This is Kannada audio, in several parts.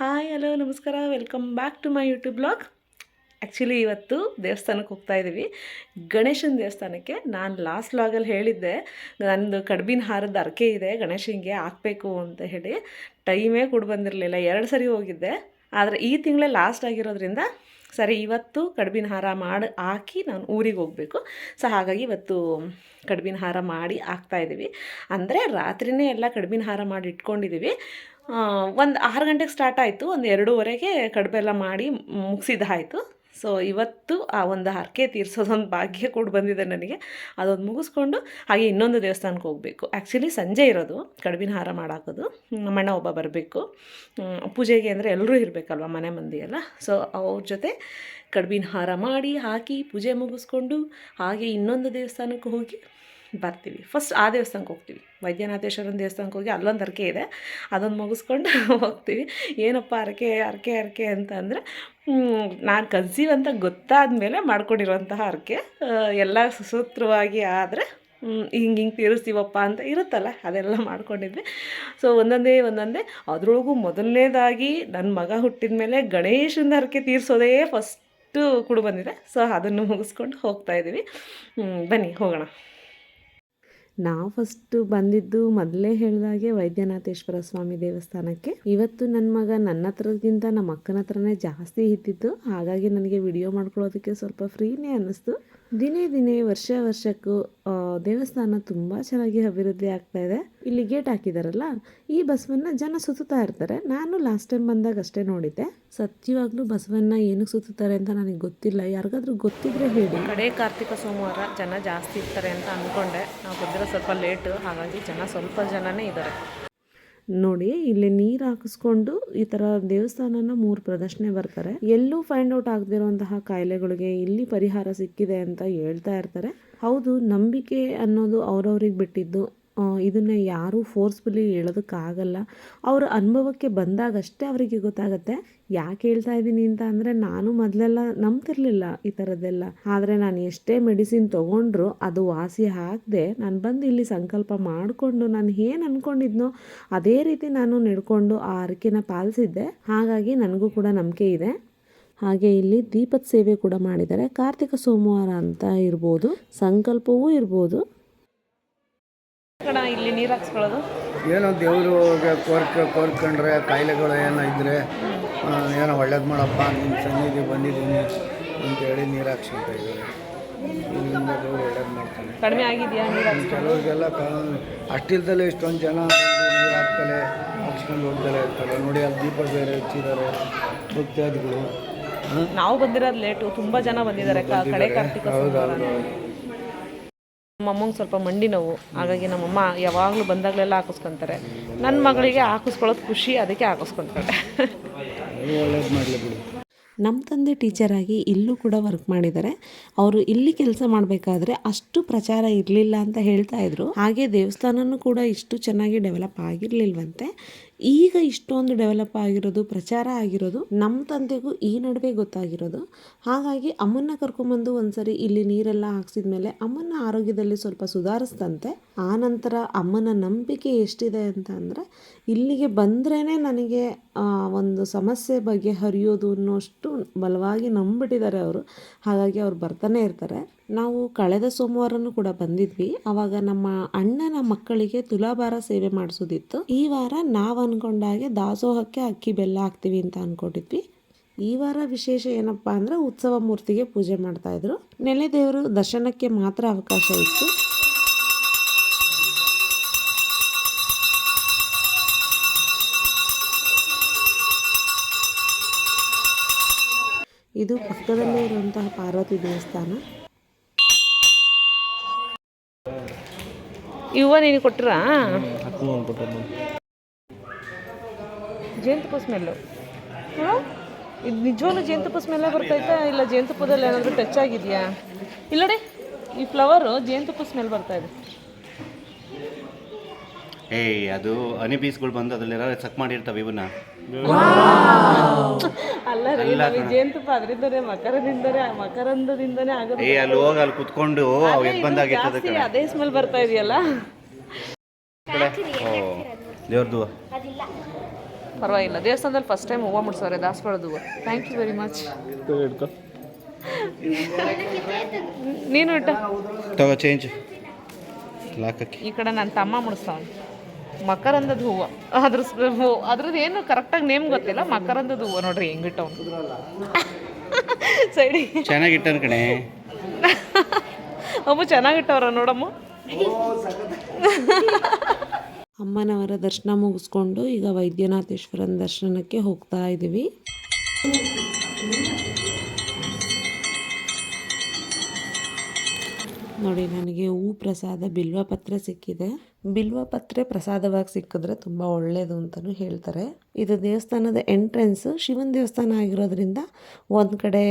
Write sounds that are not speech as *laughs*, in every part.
ಹಾಯ್, ಹಲೋ, ನಮಸ್ಕಾರ. Welcome back to my YouTube blog actually ಇವತ್ತು ದೇವಸ್ಥಾನಕ್ಕೆ ಹೋಗ್ತಾ ಇದ್ದೀವಿ ಗಣೇಶನ ದೇವಸ್ಥಾನಕ್ಕೆ ನಾನು ಲಾಸ್ಟ್ ಲಾಗಲ್ಲಿ ಹೇಳಿದ್ದೆ. ನಂದು ಕಡ್ಬಿನ ಹಾರದ ಅರಕೆ ಇದೆ. ಗಣೇಶನಿಗೆ ಹಾಕಬೇಕು ಅಂತ ಹೇಳಿ ಟೈಮೇ ಕೂಡ ಬಂದಿರಲಿಲ್ಲ. ಎರಡು ಸರಿ ಹೋಗಿದ್ದೆ. ಆದರೆ ಈ ತಿಂಗಳೇ ಲಾಸ್ಟ್ ಆಗಿರೋದ್ರಿಂದ ಸರಿ, ಇವತ್ತು ಕಡ್ಬಿನ ಹಾರ ಮಾಡಿ, ಹಾಕಿ ನಾನು ಊರಿಗೆ ಹೋಗಬೇಕು. ಸೊ ಹಾಗಾಗಿ ಇವತ್ತು ಕಡ್ಬಿನ ಹಾರ ಮಾಡಿ ಹಾಕ್ತಾ ಇದ್ದೀವಿ ಅಂದರೆ ರಾತ್ರಿನೇ ಎಲ್ಲ ಕಡ್ಬಿನ ಹಾರ ಮಾಡಿ ಇಟ್ಕೊಂಡಿದ್ದೀವಿ ಒಂದು ಆರು ಗಂಟೆಗೆ ಸ್ಟಾರ್ಟ್ ಆಯಿತು. ಒಂದು ಎರಡೂವರೆಗೆ ಕಡುಬೆಲ್ಲ ಮಾಡಿ ಮುಗಿಸಿದ್ದಾಯಿತು ಸೊ ಇವತ್ತು ಆ ಒಂದು ಹರಕೆ ತೀರಿಸೋದೊಂದು ಭಾಗ್ಯ ಕೂಡ ಬಂದಿದೆ ನನಗೆ. ಅದೊಂದು ಮುಗಿಸ್ಕೊಂಡು ಹಾಗೆ ಇನ್ನೊಂದು ದೇವಸ್ಥಾನಕ್ಕೆ ಹೋಗಬೇಕು. ಆ್ಯಕ್ಚುಲಿ ಸಂಜೆ ಇರೋದು, ಕಡುಬಿನ ಹಾರ ಮಾಡಾಕೋದು. ನಮ್ಮಣ್ಣ ಒಬ್ಬ ಬರಬೇಕು. ಪೂಜೆಗೆ ಅಂದರೆ ಎಲ್ಲರೂ ಇರಬೇಕಲ್ವ ಮನೆ ಮಂದಿ ಎಲ್ಲ. ಸೊ ಅವ್ರ ಜೊತೆ ಕಡುಬಿನ ಹಾರ ಮಾಡಿ ಹಾಕಿ ಪೂಜೆ ಮುಗಿಸ್ಕೊಂಡು ಹಾಗೆ ಇನ್ನೊಂದು ದೇವಸ್ಥಾನಕ್ಕೆ ಹೋಗಿ ಬರ್ತೀವಿ. ಫಸ್ಟ್ ಆ ದೇವಸ್ಥಾನಕ್ಕೆ ಹೋಗ್ತೀವಿ. ವೈದ್ಯನಾಥೇಶ್ವರನ ದೇವಸ್ಥಾನಕ್ಕೆ ಹೋಗಿ ಅಲ್ಲೊಂದು ಅರಕೆ ಇದೆ. ಅದೊಂದು ಮುಗಿಸ್ಕೊಂಡು *laughs* ಹೋಗ್ತೀವಿ. ಏನಪ್ಪ ಅರಕೆ ಅರಕೆ ಅರಕೆ ಅಂತ ಅಂದರೆ ನಾನು ಕನ್ಸೀವ್ ಅಂತ ಗೊತ್ತಾದ ಮೇಲೆ ಮಾಡ್ಕೊಂಡಿರುವಂತಹ ಅರಕೆ. ಎಲ್ಲ ಸುಸೂತ್ರವಾಗಿ ಆದರೆ ಹಿಂಗೆ ಹಿಂಗೆ ತೀರಿಸ್ತೀವಪ್ಪ ಅಂತ ಇರುತ್ತಲ್ಲ, ಅದೆಲ್ಲ ಮಾಡ್ಕೊಂಡಿದ್ವಿ. ಸೊ ಒಂದೊಂದೇ ಒಂದೊಂದೇ. ಅದರೊಳಗೂ ಮೊದಲನೇದಾಗಿ ನನ್ನ ಮಗ ಹುಟ್ಟಿದ ಮೇಲೆ ಗಣೇಶನ ಹರಕೆ ತೀರಿಸೋದೇ ಫಸ್ಟು ಕೂಡ ಬಂದಿದೆ. ಸೊ ಅದನ್ನು ಮುಗಿಸ್ಕೊಂಡು ಹೋಗ್ತಾ ಇದ್ದೀವಿ ಬನ್ನಿ, ಹೋಗೋಣ. ನಾವು ಫಸ್ಟು ಬಂದಿದ್ದು ಮೊದಲೇ ಹೇಳಿದಾಗೆ ವೈದ್ಯನಾಥೇಶ್ವರ ಸ್ವಾಮಿ ದೇವಸ್ಥಾನಕ್ಕೆ. ಇವತ್ತು ನನ್ನ ಮಗ ನನ್ನ ಹತ್ರಕ್ಕಿಂತ ನಮ್ಮ ಅಕ್ಕನ ಹತ್ರನೇ ಜಾಸ್ತಿ ಇದ್ದಿತ್ತು ಹಾಗಾಗಿ ನನಗೆ ವಿಡಿಯೋ ಮಾಡ್ಕೊಳ್ಳೋದಕ್ಕೆ ಸ್ವಲ್ಪ ಫ್ರೀನೇ ಅನ್ನಿಸ್ತು. ದಿನೇ ದಿನೇ ವರ್ಷ ವರ್ಷಕ್ಕೂ ದೇವಸ್ಥಾನ ತುಂಬ ಚೆನ್ನಾಗಿ ಅಭಿವೃದ್ಧಿ ಆಗ್ತಾ ಇದೆ. ಇಲ್ಲಿ ಗೇಟ್ ಹಾಕಿದಾರಲ್ಲ, ಈ ಬಸವನ್ನ ಜನ ಸುತ್ತಾ ಇರ್ತಾರೆ. ನಾನು ಲಾಸ್ಟ್ ಟೈಮ್ ಬಂದಾಗ ಅಷ್ಟೇ ನೋಡಿದ್ದೆ. ಸತ್ಯವಾಗ್ಲೂ ಬಸವನ್ನ ಏನಕ್ಕೆ ಸುತ್ತಾರೆ ಅಂತ ನನಗೆ ಗೊತ್ತಿಲ್ಲ. ಯಾರಿಗಾದ್ರೂ ಗೊತ್ತಿದ್ರೆ ಹೇಳಿ. ಕಡೆ ಕಾರ್ತಿಕ ಸೋಮವಾರ ಜನ ಜಾಸ್ತಿ ಇರ್ತಾರೆ ಅಂತ ಅಂದ್ಕೊಂಡೆ. ನಾವು ಬಂದಿರೋ ಸ್ವಲ್ಪ ಲೇಟು ಹಾಗಾಗಿ ಜನ ಸ್ವಲ್ಪ ಜನನೇ ಇದ್ದಾರೆ. ನೋಡಿ, ಇಲ್ಲಿ ನೀರು ಹಾಕಿಸ್ಕೊಂಡು ಈ ತರ ದೇವಸ್ಥಾನನ ಮೂರು ಪ್ರದರ್ಶನೆ ಬರ್ತಾರೆ. ಎಲ್ಲೂ ಫೈಂಡ್ ಔಟ್ ಆಗದಿರುವಂತಹ ಕಾಯಿಲೆಗಳಿಗೆ ಇಲ್ಲಿ ಪರಿಹಾರ ಸಿಕ್ಕಿದೆ ಅಂತ ಹೇಳ್ತಾ ಇರ್ತಾರೆ. ಹೌದು, ನಂಬಿಕೆ ಅನ್ನೋದು ಅವ್ರವ್ರಿಗೆ ಬಿಟ್ಟಿದ್ದು. ಇದನ್ನ ಯಾರೂ ಫೋರ್ಸ್ಫುಲಿ ಹೇಳೋದಕ್ಕಾಗಲ್ಲ. ಅವರ ಅನುಭವಕ್ಕೆ ಬಂದಾಗಷ್ಟೇ ಅವರಿಗೆ ಗೊತ್ತಾಗುತ್ತೆ, ಯಾಕೆ ಹೇಳ್ತಾ ಇದ್ದೀನಿ ಅಂತ ಅಂದರೆ ನಾನು ಮೊದಲೆಲ್ಲ ನಂಬ್ತಿರ್ಲಿಲ್ಲ ಈ ಥರದ್ದೆಲ್ಲ ಆದರೆ ನಾನು ಎಷ್ಟೇ ಮೆಡಿಸಿನ್ ತೊಗೊಂಡ್ರು ಅದು ವಾಸಿ ಹಾಕದೆ ನಾನು ಬಂದು ಇಲ್ಲಿ ಸಂಕಲ್ಪ ಮಾಡಿಕೊಂಡು ನಾನು ಏನು ಅಂದ್ಕೊಂಡಿದ್ನೋ ಅದೇ ರೀತಿ ನಾನು ನಡ್ಕೊಂಡು ಆ ಅರಕೆನ ಪಾಲಿಸಿದ್ದೆ. ಹಾಗಾಗಿ ನನಗೂ ಕೂಡ ನಂಬಿಕೆ ಇದೆ. ಹಾಗೆ ಇಲ್ಲಿ ದೀಪದ ಸೇವೆ ಕೂಡ ಮಾಡಿದ್ದಾರೆ. ಕಾರ್ತಿಕ ಸೋಮವಾರ ಅಂತ ಇರ್ಬೋದು, ಸಂಕಲ್ಪವೂ ಇರ್ಬೋದು. ಇಲ್ಲಿ ನೀರು ಹಾಕ್ಸ್ಕೊಳ್ಳೋದು? ಏನೋ ದೇವರು ಕೋರ್ಕ ಕೋರ್ಕೊಂಡ್ರೆ ಕಾಯಿಲೆಗಳು ಏನೋ ಇದ್ದರೆ ಏನೋ ಒಳ್ಳೇದು ಮಾಡಪ್ಪ ನಿಮ್ಮ ಸನ್ನಿಧಿ ಬಂದಿದ್ದೀನಿ ಅಂತೇಳಿ ನೀರು ಹಾಕ್ಸ್ಕೊತಾ ಇದ್ದಾರೆ. ಇದರಿಂದ ದೇವ್ರು ಒಳ್ಳೇದು ಮಾಡ್ತಾನೆ. ಕಡಿಮೆ ಆಗಿದೆಯಾ ನೀರು ಕೆಲವ್ರಿಗೆಲ್ಲ ಅಷ್ಟಿಲ್ದಲೇ ಇಷ್ಟೊಂದು ಜನ ನೀರು ಹಾಕ್ತಲೆ ಹಾಕ್ಸ್ಕೊಂಡು ಹೋಗ್ದಲೇ ಇರ್ತಾರೆ. ನೋಡಿ ಅಲ್ಲಿ ದೀಪ ಬೇರೆ ಹಚ್ಚಿದ್ದಾರೆ ಭಕ್ತಾದಿಗಳು ನಾವು ಬಂದಿರೋದು ಲೇಟು ತುಂಬ ಜನ ಬಂದಿದ್ದಾರೆ. ಕಳೆ ಕಾರ್ತಿಕ ನಮ್ಮಮ್ಮಂಗೆ ಸ್ವಲ್ಪ ಮಂಡಿ ನೋವು. ಹಾಗಾಗಿ ನಮ್ಮಮ್ಮ ಯಾವಾಗಲೂ ಬಂದಾಗಲೆಲ್ಲ ಹಾಕಿಸ್ಕೊಂತಾರೆ. ನನ್ನ ಮಗಳಿಗೆ ಹಾಕಿಸ್ಕೊಳ್ಳೋದು ಖುಷಿ, ಅದಕ್ಕೆ ಹಾಕಿಸ್ಕೊಂತಾರೆ. ನಮ್ಮ ತಂದೆ ಟೀಚರಾಗಿ ಇಲ್ಲೂ ಕೂಡ ವರ್ಕ್ ಮಾಡಿದ್ದಾರೆ. ಅವರು ಇಲ್ಲಿ ಕೆಲಸ ಮಾಡಬೇಕಾದ್ರೆ ಅಷ್ಟು ಪ್ರಚಾರ ಇರಲಿಲ್ಲ ಅಂತ ಹೇಳ್ತಾ ಇದ್ರು. ಹಾಗೆ ದೇವಸ್ಥಾನನೂ ಕೂಡ ಇಷ್ಟು ಚೆನ್ನಾಗಿ ಡೆವಲಪ್ ಆಗಿರಲಿಲ್ವಂತೆ. ಈಗ ಇಷ್ಟೊಂದು ಡೆವಲಪ್ ಆಗಿರೋದು, ಪ್ರಚಾರ ಆಗಿರೋದು ನಮ್ಮ ತಂದೆಗೂ ಈ ನಡುವೆ ಗೊತ್ತಾಗಿರೋದು. ಹಾಗಾಗಿ ಅಮ್ಮನ್ನ ಕರ್ಕೊಂಬಂದು ಒಂದ್ಸರಿ ಇಲ್ಲಿ ನೀರೆಲ್ಲ ಹಾಕ್ಸಿದ ಮೇಲೆ ಅಮ್ಮನ ಆರೋಗ್ಯದಲ್ಲಿ ಸ್ವಲ್ಪ ಸುಧಾರಿಸ್ತಂತೆ ಆ ನಂತರ ಅಮ್ಮನ ನಂಬಿಕೆ ಎಷ್ಟಿದೆ ಅಂತ ಅಂದರೆ, ಇಲ್ಲಿಗೆ ಬಂದ್ರೇ ನನಗೆ ಒಂದು ಸಮಸ್ಯೆ ಬಗ್ಗೆ ಹರಿಯೋದು ಅನ್ನೋಷ್ಟು ಬಲವಾಗಿ ನಂಬಿಟ್ಟಿದ್ದಾರೆ ಅವರು. ಹಾಗಾಗಿ ಅವ್ರು ಬರ್ತಾನೆ ಇರ್ತಾರೆ. ನಾವು ಕಳೆದ ಸೋಮವಾರನೂ ಕೂಡ ಬಂದಿದ್ವಿ. ಅವಾಗ ನಮ್ಮ ಅಣ್ಣನ ಮಕ್ಕಳಿಗೆ ತುಲಾಭಾರ ಸೇವೆ ಮಾಡಿಸೋದಿತ್ತು. ಈ ವಾರ ನಾವು ಅನ್ಕೊಂಡಾಗೆ ದಾಸೋಹಕ್ಕೆ ಅಕ್ಕಿ ಬೆಲ್ಲ ಹಾಕ್ತೀವಿ ಅಂತ ಅನ್ಕೊಂಡಿದ್ವಿ. ಈ ವಾರ ವಿಶೇಷ ಏನಪ್ಪಾ ಅಂದ್ರೆ ಉತ್ಸವ ಮೂರ್ತಿಗೆ ಪೂಜೆ ಮಾಡ್ತಾ ಇದ್ರು. ನೆಲೆ ದೇವರು ದರ್ಶನಕ್ಕೆ ಮಾತ್ರ ಅವಕಾಶ ಇತ್ತು. ಇದು ಪಕ್ಕದಲ್ಲೇ ಇರುವಂತಹ ಪಾರ್ವತಿ ದೇವಸ್ಥಾನ. ಇವ ನೀನು ಜೇಂತು ಜೇನುತುಪ್ಪ ಸ್ಮೆಲ್ಲು. ಇದು ನಿಜವಾಗ್ಲೂ ಜೇನುತುಪ್ಪ ಸ್ಮೆಲ್ಲೇ ಬರ್ತೈತಾ ಇಲ್ಲ ಜೇನುತುಪ್ಪದಲ್ಲಿ ಏನಾದರೂ ಟಚ್ ಆಗಿದೆಯಾ? ಇಲ್ಲಡೆ, ಈ ಫ್ಲವರು ಜೇನುತುಪ್ಪ ಸ್ಮೆಲ್ ಬರ್ತಾ ಇದೆ. ಏಯ್ ಅದು ಹನಿ ಬೀಸ್ಗಳು ಬಂದು ಅದ್ರಲ್ಲಿ ಸಕ್ ಮಾಡಿರ್ತವೆ ಇವನ್ನ ಅಲ್ಲ ರೀ ನಮಗೆ ಜೇನುತುಪ್ಪ ಅದರಿಂದನೇ ಮಕರದಿಂದನೇ ಮಕರಂದದಿಂದನೇ ಆಗೋದು ಏಯ್ ಅಲ್ಲಿ ಹೋಗಿ ಅಲ್ಲಿ ಕುತ್ಕೊಂಡು ಅವು ಎದ್ದು ಬಂದಾಗಿರ್ತದೆ ಜಾಸ್ತಿ ಅದೇ ಸ್ಮೆಲ್ ಬರ್ತಾ ಇದೆಯಲ್ಲ? ಓ ದೇವ್ರದು. ಪರವಾಗಿಲ್ಲ ದೇವಸ್ಥಾನದಲ್ಲಿ ಫಸ್ಟ್ ಟೈಮ್ ಹೂವು ಮುಡ್ಸೋರೆ ದಾಸವಾಳದ ಹೂವು. ಥ್ಯಾಂಕ್ ಯು ವೆರಿ ಮಚ್ ನೀನು ಇಟ್ಟ. ತಗೋ ಚೇಂಜ್ ಲಾಕಕ್ಕೆ ಈ ಕಡೆ ನನ್ನ ತಮ್ಮ ಮುಡಿಸ್ತಾವನು. ಮಕರಂದದ ಹೂವು ಅದ್ರ ಸ್- ಹೂ ಅದ್ರದ್ದು ಏನು ಕರೆಕ್ಟಾಗಿ ನೇಮ್ ಗೊತ್ತಿಲ್ಲ. ಮಕರಂದದ ಹೂವು ನೋಡ್ರಿ ಹೆಂಗ್ *laughs* ಸೈಡಿ. ಚೆನ್ನಾಗಿ ಇಟ್ಟನ್ ಕಣೆ. ಅಮ್ಮ ಚೆನ್ನಾಗಿಟ್ಟವ್ರ ನೋಡಮ್ಮ. ಅಮ್ಮನವರ ದರ್ಶನ ಮುಗಿಸ್ಕೊಂಡು ಈಗ ವೈದ್ಯನಾಥೇಶ್ವರನ ದರ್ಶನಕ್ಕೆ ಹೋಗ್ತಾ ಇದ್ದೀವಿ ನೋಡಿ, ನನಗೆ ಹೂ ಪ್ರಸಾದ ಬಿಲ್ವ ಬಿಲ್ವಪತ್ರೆ ಸಿಕ್ಕಿದೆ. ಬಿಲ್ವ ಪತ್ರೆ ಪ್ರಸಾದವಾಗಿ ಸಿಕ್ಕಿದ್ರೆ ತುಂಬ ಒಳ್ಳೆಯದು ಅಂತಲೂ ಹೇಳ್ತಾರೆ. ಇದು ದೇವಸ್ಥಾನದ ಎಂಟ್ರೆನ್ಸ್ ಶಿವನ ದೇವಸ್ಥಾನ ಆಗಿರೋದ್ರಿಂದ ಒಂದು ಕಡೆ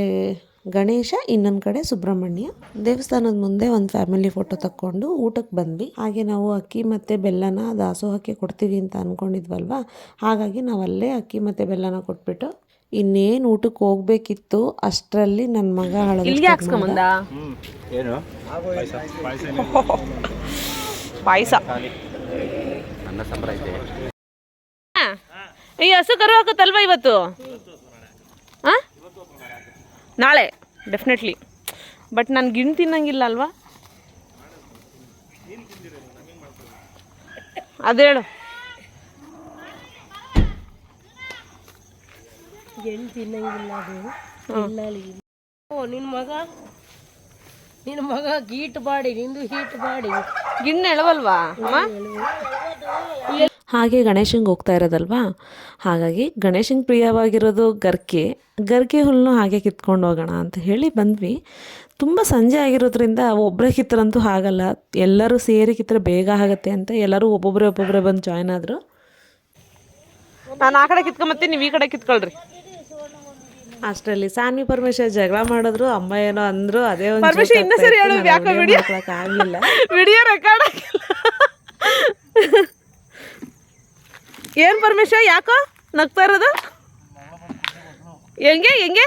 ಗಣೇಶ, ಇನ್ನೊಂದು ಕಡೆ ಸುಬ್ರಹ್ಮಣ್ಯ. ದೇವಸ್ಥಾನದ ಮುಂದೆ ಒಂದು ಫ್ಯಾಮಿಲಿ ಫೋಟೋ ತಕ್ಕೊಂಡು ಊಟಕ್ಕೆ ಬಂದ್ವಿ. ಹಾಗೆ ನಾವು ಅಕ್ಕಿ ಮತ್ತು ಬೆಲ್ಲನ ದಾಸೋಹಕ್ಕೆ ಕೊಡ್ತೀವಿ ಅಂತ ಅಂದ್ಕೊಂಡಿದ್ವಲ್ವಾ ಹಾಗಾಗಿ ನಾವು ಅಲ್ಲೇ ಅಕ್ಕಿ ಮತ್ತು ಬೆಲ್ಲನ ಕೊಟ್ಬಿಟ್ಟು ಇನ್ನೇನು ಊಟಕ್ಕೆ ಹೋಗ್ಬೇಕಿತ್ತು ಅಷ್ಟರಲ್ಲಿ ನನ್ನ ಮಗ ಇಲ್ಲಿ ಇಲ್ಲಿಗೆ ಹಾಕ್ಸ್ಕೊಂಬಂದ? ಏನು? ಪಾಯಸ. ಅನ್ನ ಸಾಂಬಾರ ಐತೆ. ಈ ಹಸು ಕರು ಹಾಕುತ್ತಲ್ವ ಇವತ್ತು? ಹಾಂ ನಾಳೆ ಡೆಫಿನೆಟ್ಲಿ ಬಟ್ ನಾನು ಗಿಣ್ ತಿನ್ನಂಗಿಲ್ಲ ಅಲ್ವಾ? ಅದೇಳು. ಓ ನಿನ್ನ ಮಗ? ನಿನ್ನ ಮಗ ಗೀಟ್ ಬಾಡಿ ನಿಂದು ಹೀಟ್ ಬಾಡಿ ಗಿಣ್ಣು ಎಳವಲ್ವಾ ಹಾಗೆ ಗಣೇಶಂಗೆ ಹೋಗ್ತಾ ಇರೋದಲ್ವಾ? ಹಾಗಾಗಿ ಗಣೇಶಂಗೆ ಪ್ರಿಯವಾಗಿರೋದು ಗರ್ಕೆ. ಗರ್ಕೆ ಹುಲ್ಲನ್ನು ಹಾಗೆ ಕಿತ್ಕೊಂಡು ಹೋಗೋಣ ಅಂತ ಹೇಳಿ ಬಂದ್ವಿ. ತುಂಬ ಸಂಜೆ ಆಗಿರೋದ್ರಿಂದ ಒಬ್ಬರೇ ಕಿತ್ತರಂತೂ ಆಗಲ್ಲ ಎಲ್ಲರೂ ಸೇರಿ ಕಿತ್ತರೆ ಬೇಗ ಆಗುತ್ತೆ ಅಂತ ಎಲ್ಲರೂ ಒಬ್ಬೊಬ್ಬರೇ ಒಬ್ಬೊಬ್ಬರೇ ಬಂದು ಜಾಯ್ನ್ ಆದರು. ನಾನು ಆ ಕಡೆ ಕಿತ್ಕೊಂಬತ್ತೀನಿ ನೀವು ಈ ಕಡೆ ಕಿತ್ಕೊಳ್ರಿ. ಅಷ್ಟರಲ್ಲಿ ಸಾನ್ವಿ ಪರಮೇಶ್ವರ್ ಜಗಳ ಮಾಡಿದ್ರು ಅಮ್ಮ ಏನೋ ಅಂದ್ರು ಅದೇ ಒಂದು ಪರಮೇಶ್ವರ್ ಇನ್ನೂ ಸರಿ ಹೇಳು, ಯಾಕೋ ವಿಡಿಯೋ ಆಗಲಿಲ್ಲ. ವಿಡಿಯೋ ರೆಕಾರ್ಡ್ ಆಗಿಲ್ಲ ಏನು ಪರಮೇಶ ಯಾಕೋ ನಗ್ತಾ ಇರೋದು? ಹೆಂಗೆ ಹೆಂಗೆ?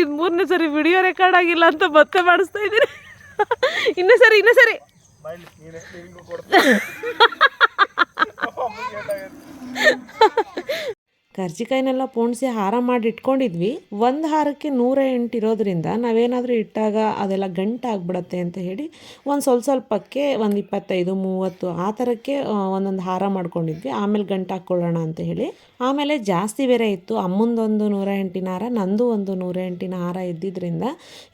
ಇದು ಮೂರನೇ ಸರಿ ವಿಡಿಯೋ ರೆಕಾರ್ಡ್ ಆಗಿಲ್ಲ ಅಂತ ಮತ್ತೆ ಮಾಡಿಸ್ತಾ ಇದ್ದೀನಿ. ಇನ್ನೂ ಸರಿ ಇನ್ನ ಸರಿ. *laughs* ಕರ್ಜಿಕಾಯಿನೆಲ್ಲ ಪೋಣಿಸಿ ಹಾರ ಮಾಡಿ ಇಟ್ಕೊಂಡಿದ್ವಿ ಒಂದು ಹಾರಕ್ಕೆ ನೂರ ಎಂಟು ಇರೋದ್ರಿಂದ ನಾವೇನಾದರೂ ಇಟ್ಟಾಗ ಅದೆಲ್ಲ ಗಂಟು ಆಗ್ಬಿಡತ್ತೆ ಅಂತ ಹೇಳಿ ಒಂದು ಸ್ವಲ್ಪ ಸ್ವಲ್ಪಕ್ಕೆ ಒಂದು ಇಪ್ಪತ್ತೈದು, ಮೂವತ್ತು ಆ ಥರಕ್ಕೆ ಒಂದೊಂದು ಹಾರ ಮಾಡ್ಕೊಂಡಿದ್ವಿ. ಆಮೇಲೆ ಗಂಟು ಹಾಕ್ಕೊಳ್ಳೋಣ ಅಂತ ಹೇಳಿ. ಆಮೇಲೆ ಜಾಸ್ತಿ ಬೇರೆ ಇತ್ತು. ಅಮ್ಮಂದೊಂದು ನೂರ ಎಂಟಿನ ಹಾರ, ನಂದು ಒಂದು ನೂರ ಎಂಟಿನ ಹಾರ ಇದ್ದಿದ್ದರಿಂದ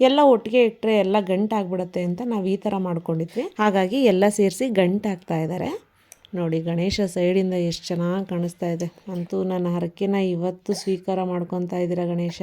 ಎಲ್ಲ ಒಟ್ಟಿಗೆ ಇಟ್ಟರೆ ಎಲ್ಲ ಗಂಟು ಆಗ್ಬಿಡತ್ತೆ ಅಂತ ನಾವು ಈ ಥರ ಮಾಡ್ಕೊಂಡಿದ್ವಿ. ಹಾಗಾಗಿ ಎಲ್ಲ ಸೇರಿಸಿ ಗಂಟು ಹಾಕ್ತಾ ಇದ್ದಾರೆ ನೋಡಿ, ಗಣೇಶ ಸೈಡಿಂದ ಎಷ್ಟು ಚೆನ್ನಾಗಿ ಕಾಣಿಸ್ತಾ ಇದೆ. ಅಂತೂ ನನ್ನ ಹರಕೆನ ಇವತ್ತು ಸ್ವೀಕಾರ ಮಾಡ್ಕೊತಾ ಇದ್ದೀರಾ ಗಣೇಶ?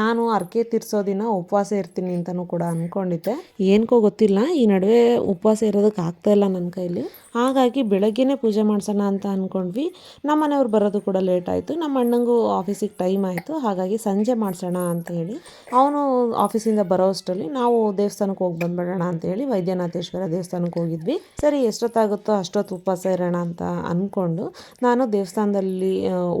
ನಾನು ಅರ್ಕೆ ತೀರ್ಸೋ ದಿನ ಉಪವಾಸ ಇರ್ತೀನಿ ಅಂತಲೂ ಕೂಡ ಅಂದ್ಕೊಂಡಿದ್ದೆ ಏನಕ್ಕೋ ಗೊತ್ತಿಲ್ಲ, ಈ ನಡುವೆ ಉಪವಾಸ ಇರೋದಕ್ಕೆ ಆಗ್ತಾ ಇಲ್ಲ ನನ್ನ ಕೈಲಿ. ಹಾಗಾಗಿ ಬೆಳಗ್ಗೆನೇ ಪೂಜೆ ಮಾಡ್ಸೋಣ ಅಂತ ಅಂದ್ಕೊಂಡ್ವಿ ನಮ್ಮ ಮನೆಯವ್ರು ಬರೋದು ಕೂಡ ಲೇಟ್ ಆಯಿತು. ನಮ್ಮ ಅಣ್ಣಂಗೂ ಆಫೀಸಿಗೆ ಟೈಮ್ ಆಯಿತು. ಹಾಗಾಗಿ ಸಂಜೆ ಮಾಡಿಸೋಣ ಅಂತ ಹೇಳಿ, ಅವನು ಆಫೀಸಿಂದ ಬರೋ ಅಷ್ಟರಲ್ಲಿ ನಾವು ದೇವಸ್ಥಾನಕ್ಕೆ ಹೋಗಿ ಬಂದ್ಬಿಡೋಣ ಅಂತ ಹೇಳಿ ವೈದ್ಯನಾಥೇಶ್ವರ ದೇವಸ್ಥಾನಕ್ಕೆ ಹೋಗಿದ್ವಿ. ಸರಿ, ಎಷ್ಟೊತ್ತಾಗುತ್ತೋ ಅಷ್ಟೊತ್ತು ಉಪವಾಸ ಇರೋಣ ಅಂತ ಅಂದ್ಕೊಂಡು ನಾನು ದೇವಸ್ಥಾನದಲ್ಲಿ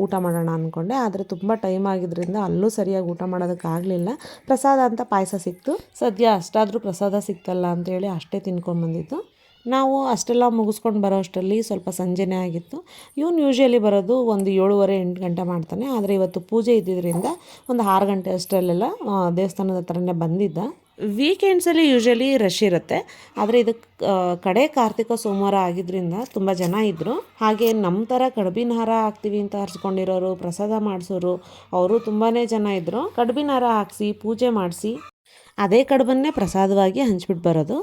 ಊಟ ಮಾಡೋಣ ಅಂದ್ಕೊಂಡೆ ಆದರೆ ತುಂಬ ಟೈಮ್ ಆಗಿದ್ದರಿಂದ ಅಲ್ಲೂ ಸರಿಯಾಗಿ ಊಟ ಮಾಡೋದಕ್ಕಾಗಲಿಲ್ಲ ಪ್ರಸಾದ ಅಂತ ಪಾಯಸ ಸಿಕ್ತು. ಸದ್ಯ ಅಷ್ಟಾದರೂ ಪ್ರಸಾದ ಸಿಕ್ತಲ್ಲ ಅಂತೇಳಿ ಅಷ್ಟೇ ತಿನ್ಕೊಂಡು ಬಂದಿತ್ತು ನಾವು ಅಷ್ಟೆಲ್ಲ ಮುಗಿಸ್ಕೊಂಡು ಬರೋ ಅಷ್ಟರಲ್ಲಿ ಸ್ವಲ್ಪ ಸಂಜೆನೇ ಆಗಿತ್ತು. ಇವನು ಯೂಶ್ವಲಿ ಬರೋದು ಒಂದು ಏಳುವರೆ, ಎಂಟು ಗಂಟೆ ಮಾಡ್ತಾನೆ. ಆದರೆ ಇವತ್ತು ಪೂಜೆ ಇದ್ದಿದ್ದರಿಂದ ಒಂದು ಆರು ಗಂಟೆ ಅಷ್ಟರಲ್ಲೆಲ್ಲ ದೇವಸ್ಥಾನದ ಹತ್ರನೇ ಬಂದಿದ್ದ. ವೀಕೆಂಡ್ಸಲ್ಲಿ ಯೂಶ್ವಲಿ ರಶ್ ಇರುತ್ತೆ. ಆದರೆ ಇದಕ್ಕೆ ಕಡೆ ಕಾರ್ತಿಕ ಸೋಮವಾರ ಆಗಿದ್ದರಿಂದ ತುಂಬ ಜನ ಇದ್ದರು ಹಾಗೆ ನಮ್ಮ ಥರ ಕಡ್ಬಿನ ಹಾರ ಹಾಕ್ತೀವಿ ಅಂತ ಹರಿಸ್ಕೊಂಡಿರೋರು ಪ್ರಸಾದ ಮಾಡಿಸೋರು, ಅವರು ತುಂಬಾ ಜನ ಇದ್ದರು ಕಡ್ಬಿನ ಹಾರ ಹಾಕ್ಸಿ, ಪೂಜೆ ಮಾಡಿಸಿ, ಅದೇ ಕಡುಬನ್ನೇ ಪ್ರಸಾದವಾಗಿ ಹಂಚ್ಬಿಟ್ಟು ಬರೋದು.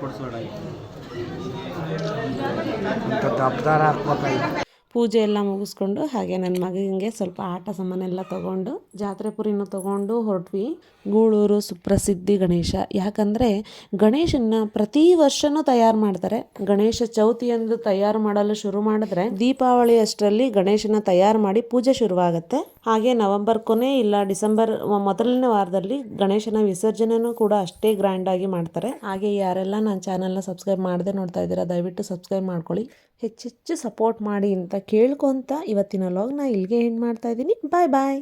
ಕೊಡಿಸೋಣ কিন্তু আপনারা কোথায় ಪೂಜೆ ಎಲ್ಲ ಮುಗಿಸ್ಕೊಂಡು ಹಾಗೆ ನನ್ನ ಮಗನಿಗೆ ಸ್ವಲ್ಪ ಆಟ ಸಾಮಾನೆಲ್ಲ ತೊಗೊಂಡು, ಜಾತ್ರೆ ಪುರಿನೂ ತೊಗೊಂಡು ಹೊರಟ್ವಿ. ಗೂಳೂರು ಸುಪ್ರಸಿದ್ಧಿ ಗಣೇಶ. ಯಾಕಂದರೆ ಗಣೇಶನ ಪ್ರತಿ ವರ್ಷನೂ ತಯಾರು ಮಾಡ್ತಾರೆ. ಗಣೇಶ ಚೌತಿಯಂದು ತಯಾರು ಮಾಡಲು ಶುರು ಮಾಡಿದ್ರೆ ದೀಪಾವಳಿ ಅಷ್ಟರಲ್ಲಿ ಗಣೇಶನ ತಯಾರು ಮಾಡಿ ಪೂಜೆ ಶುರುವಾಗುತ್ತೆ. ಹಾಗೆ ನವೆಂಬರ್ ಕೊನೆ ಇಲ್ಲ ಡಿಸೆಂಬರ್ ಮೊದಲನೇ ವಾರದಲ್ಲಿ ಗಣೇಶನ ವಿಸರ್ಜನೆನೂ ಕೂಡ ಅಷ್ಟೇ ಗ್ರ್ಯಾಂಡಾಗಿ ಮಾಡ್ತಾರೆ. ಹಾಗೆ ಯಾರೆಲ್ಲ ನನ್ನ ಚಾನಲ್ನ ಸಬ್ಸ್ಕ್ರೈಬ್ ಮಾಡದೆ ನೋಡ್ತಾ ಇದ್ದೀರಾ, ದಯವಿಟ್ಟು ಸಬ್ಸ್ಕ್ರೈಬ್ ಮಾಡ್ಕೊಳ್ಳಿ. ಹೆಚ್ಚೆಚ್ಚು ಸಪೋರ್ಟ್ ಮಾಡಿ ಅಂತ ಕೇಳ್ಕೊತ ಇವತ್ತಿನ ಲಾಗ್ನ ಇಲ್ಲಿಗೆ ಎಂಡ್ ಮಾಡ್ತಾ ಇದ್ದೀನಿ. ಬಾಯ್ ಬಾಯ್